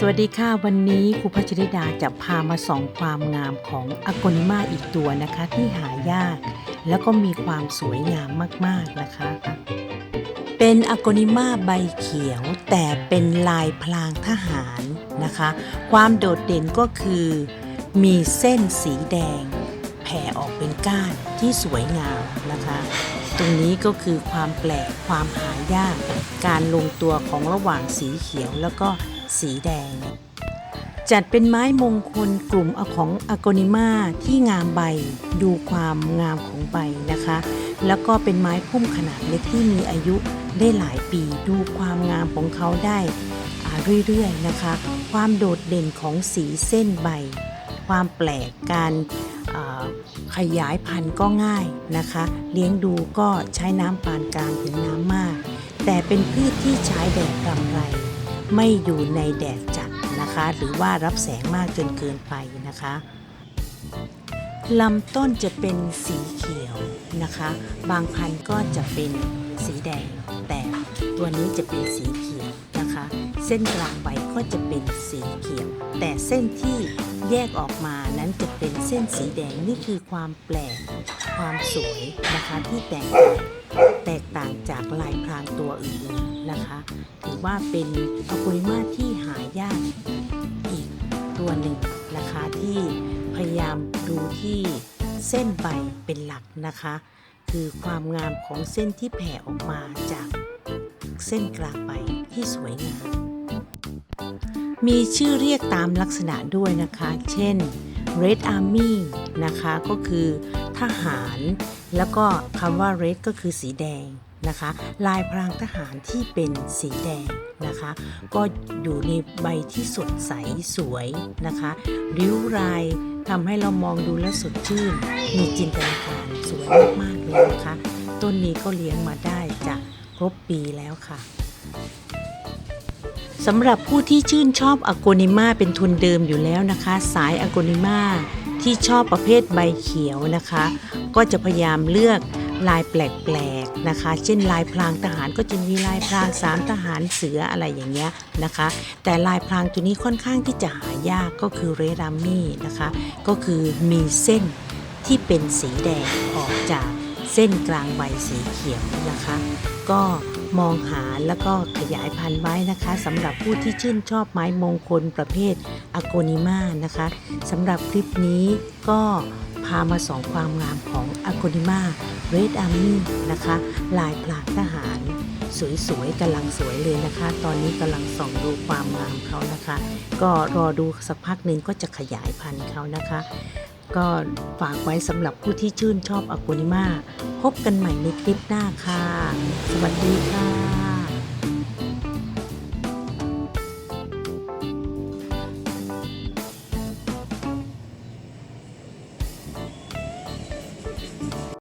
สวัสดีค่ะ วันนี้ครูพัชริดาจะพามาส่องความงามของอากนิมาอีกตัวนะคะที่หายาก แล้วก็มีความสวยงามมากๆนะคะ เป็นอากนิมาใบเขียวแต่เป็นลายพลางทหารนะคะ ความโดดเด่นก็คือ มีเส้นสีแดง แผ่ออกเป็นก้านที่สวยงามนะคะ ตรงนี้ก็คือความแปลกความหายาก การลงตัวของระหว่างสีเขียวแล้วก็ สีแดง จัดเป็นไม้มงคลกลุ่มของอากนิมาที่งามใบดูความงามของใบนะคะ แล้วก็เป็นไม้พุ่มขนาดเล็กที่มีอายุได้หลายปีดูความงามของเขาได้เรื่อยๆนะคะ ความโดดเด่นของสีเส้นใบ ความแปลกการขยายพันธุ์ก็ง่ายนะคะ เลี้ยงดูก็ใช้น้ำปานกลางถึงน้ำมาก แต่เป็นพืชที่ใช้แดดรำไร ไม่อยู่ในแดดจัดนะคะ หรือว่ารับแสงมากจนเกินไปนะคะลำต้นจะเป็นสีเขียวนะคะ บางพันธุ์ก็จะเป็นสีแดง แต่ตัวนี้จะเป็นสีเขียวนะคะ เส้นกลางใบก็จะเป็นสีเขียว แต่เส้นที่แยกออกมานั้นจะเป็นเส้นสีแดงนี่คือความแปลกความสวยนะคะที่แตกต่าง แตกต่างจากลายพรางตัวอื่นๆนะคะถือว่าเป็นอะคุริมาที่หายากอีกตัวหนึ่งนะคะที่พยายามดูที่เส้นใบเป็นหลักนะคะ คือความงามของเส้นที่แผ่ออกมาจากเส้นกลางใบที่สวยงามมีชื่อเรียกตามลักษณะด้วยนะคะ เช่น Red Army นะคะก็คือทหาร แล้วก็คำว่า Red ก็คือสีแดงนะคะ ลายพรางทหารที่เป็นสีแดงนะคะ ก็อยู่ในใบที่สดใสสวยนะคะ ริ้วรายทำให้เรามองดูแล้วสดชื่น มีจินตนาการสวยมากๆเลยนะคะ ต้นนี้ก็เลี้ยงมาได้จะครบปีแล้วค่ะ สำหรับผู้ที่ชื่นชอบอโกนิมาเป็นทุนเดิมอยู่แล้วนะคะ สายอโกนิมาที่ชอบประเภทใบเขียวนะคะ ก็จะพยายามเลือกลายแปลกๆนะคะ เช่นลายพรางทหารก็จะมีลายพรางสามทหารเสืออะไรอย่างเงี้ยนะคะ แต่ลายพรางตัวนี้ค่อนข้างที่จะหายากก็คือเรรามี่นะคะ ก็คือมีเส้นที่เป็นสีแดงออกจากเส้นกลางใบสีเขียวนะคะ ก็ มองหาแล้วก็ขยายพันธุ์ไว้นะคะสำหรับผู้ที่ชื่นชอบไม้มงคลประเภทอโกนิมานะคะสำหรับคลิปนี้ก็พามาส่องความงามของอโกนิมาเรดอาร์มี่นะคะ ลายพลางทหาร สวยๆกำลังสวยเลยนะคะ ตอนนี้กำลังส่องดูความงามเขานะคะ ก็รอดูสักพักหนึ่งก็จะขยายพันธุ์เขานะคะ ก็ฝากไว้สำหรับผู้ที่ชื่นชอบอโกนิมาพบกันใหม่ในคลิปหน้าค่ะ สวัสดีค่ะ